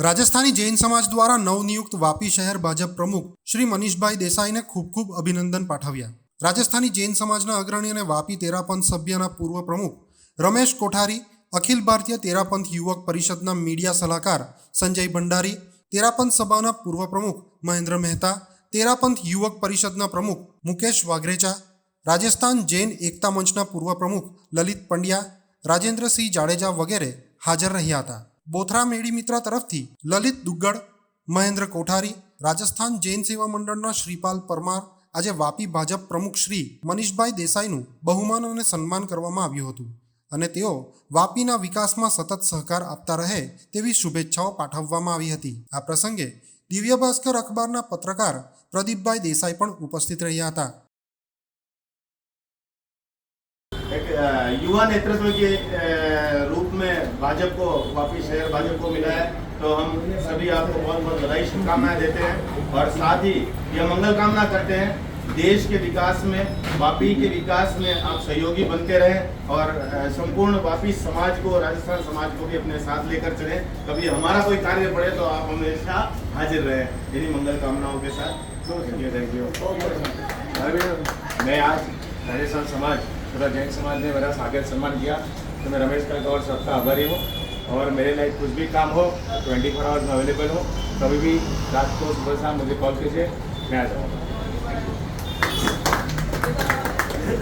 રાજસ્થાની જૈન સમાજ દ્વારા નવનિયુક્ત વાપી શહેર ભાજપ પ્રમુખ શ્રી મનીષભાઈ દેસાઈને ખૂબ ખૂબ અભિનંદન પાઠવ્યા. રાજસ્થાની જૈન સમાજના અગ્રણી અને વાપી તેરાપંથ સભ્યના પૂર્વ પ્રમુખ રમેશ કોઠારી, અખિલ ભારતીય તેરાપંથ યુવક પરિષદના મીડિયા સલાહકાર સંજય ભંડારી, તેરાપંથ સભાના પૂર્વ પ્રમુખ મહેન્દ્ર મહેતા, તેરાપંથ યુવક પરિષદના પ્રમુખ મુકેશ વાઘરેચા, રાજસ્થાન જૈન એકતા મંચના પૂર્વ પ્રમુખ લલિત પંડ્યા, રાજેન્દ્રસિંહ જાડેજા વગેરે હાજર રહ્યા હતા. બોથરા મેડી મિત્ર તરફથી લલિત દુગ્ગડ, મહેન્દ્ર કોઠારી, રાજસ્થાન જૈન સેવા મંડળના શ્રીપાલ પરમાર, આજે વાપી ભાજપ પ્રમુખ શ્રી મનીષભાઈ દેસાઈનું બહુમાન અને સન્માન કરવામાં આવ્યું હતું અને તેઓ વાપીના વિકાસમાં સતત સહકાર આપતા રહે તેવી શુભેચ્છાઓ પાઠવવામાં આવી હતી. આ પ્રસંગે દિવ્ય ભાસ્કર અખબારના પત્રકાર પ્રદીપભાઈ દેસાઈ પણ ઉપસ્થિત રહ્યા હતા. एक युवा नेतृत्व के रूप में भाजपा को वापिस शहर भाजपा को मिला है। तो हम सभी आपको बहुत बहुत बधाई शुभकामनाएँ देते हैं और साथ ही यह मंगल कामना करते हैं देश के विकास में वापी के विकास में आप सहयोगी बनते रहें और संपूर्ण वापी समाज को राजस्थान समाज को भी अपने साथ लेकर चले। कभी हमारा कोई कार्य पड़े तो आप हमेशा हाजिर रहें। इन्हीं मंगल कामनाओं के साथ। Thank you thank you. मैं आज राजस्थान समाज तथा जैन समाज ने मेरा सागर सम्मान किया। तो मैं रमेश का और सबका आभारी हूँ। और मेरे लाइफ कुछ भी काम हो ट्वेंटी फोर आवर्स में अवेलेबल हूँ, कभी भी रात को सुबह शाम मुझे कॉल कीजिए, मैं आ जाऊँगा।